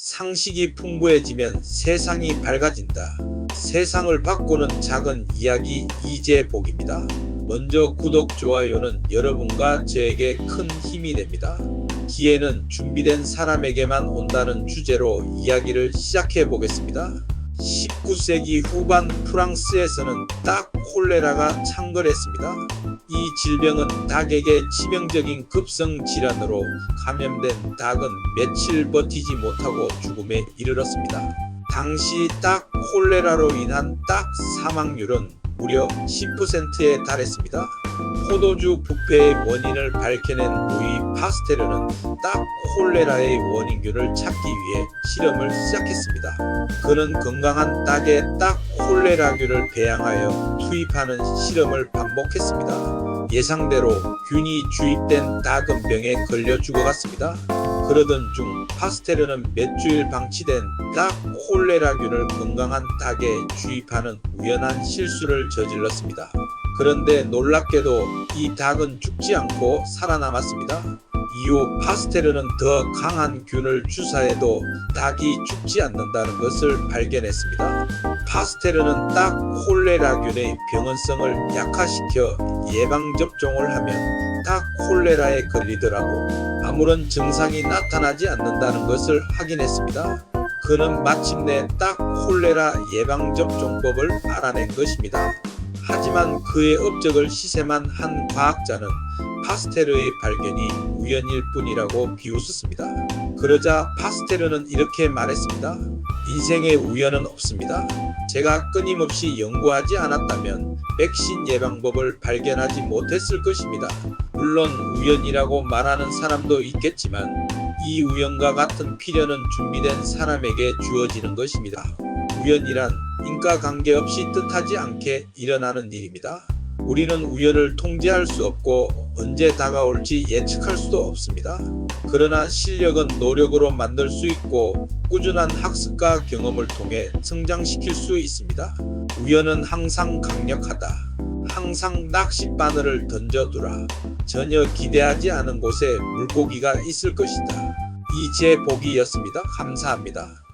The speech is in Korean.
상식이 풍부해지면 세상이 밝아진다. 세상을 바꾸는 작은 이야기 이재복입니다. 먼저 구독, 좋아요는 여러분과 저에게 큰 힘이 됩니다. 기회는 준비된 사람에게만 온다는 주제로 이야기를 시작해 보겠습니다. 19세기 후반 프랑스에서는 딱 콜레라가 창궐했습니다. 이 질병은 닭에게 치명적인 급성 질환으로 감염된 닭은 며칠 버티지 못하고 죽음에 이르렀습니다. 당시 딱 콜레라로 인한 딱 사망률은 무려 10%에 달했습니다. 포도주 부패의 원인을 밝혀낸 루이 파스테르는 딱 콜레라의 원인균을 찾기 위해 실험을 시작했습니다. 그는 건강한 닭에 딱 콜레라균을 배양하여 투입하는 실험을 반복했습니다. 예상대로 균이 주입된 닭은 병에 걸려 죽어갔습니다. 그러던 중 파스테르는 몇 주일 방치된 닭 콜레라균을 건강한 닭에 주입하는 우연한 실수를 저질렀습니다. 그런데 놀랍게도 이 닭은 죽지 않고 살아남았습니다. 이후 파스테르는 더 강한 균을 주사해도 닭이 죽지 않는다는 것을 발견했습니다. 파스테르는 딱 콜레라균의 병원성을 약화시켜 예방접종을 하면 딱 콜레라에 걸리더라도 아무런 증상이 나타나지 않는다는 것을 확인했습니다. 그는 마침내 딱 콜레라 예방접종법을 알아낸 것입니다. 하지만 그의 업적을 시샘한 한 과학자는 파스테르의 발견이 우연일 뿐이라고 비웃었습니다. 그러자 파스테르는 이렇게 말했습니다. 인생에 우연은 없습니다. 제가 끊임없이 연구하지 않았다면 백신 예방법을 발견하지 못했을 것입니다. 물론 우연이라고 말하는 사람도 있겠지만 이 우연과 같은 필연은 준비된 사람에게 주어지는 것입니다. 우연이란 인과 관계없이 뜻하지 않게 일어나는 일입니다. 우리는 우연을 통제할 수 없고 언제 다가올지 예측할 수도 없습니다. 그러나 실력은 노력으로 만들 수 있고 꾸준한 학습과 경험을 통해 성장시킬 수 있습니다. 우연은 항상 강력하다. 항상 낚시 바늘을 던져두라. 전혀 기대하지 않은 곳에 물고기가 있을 것이다. 이 제 복이었습니다. 감사합니다.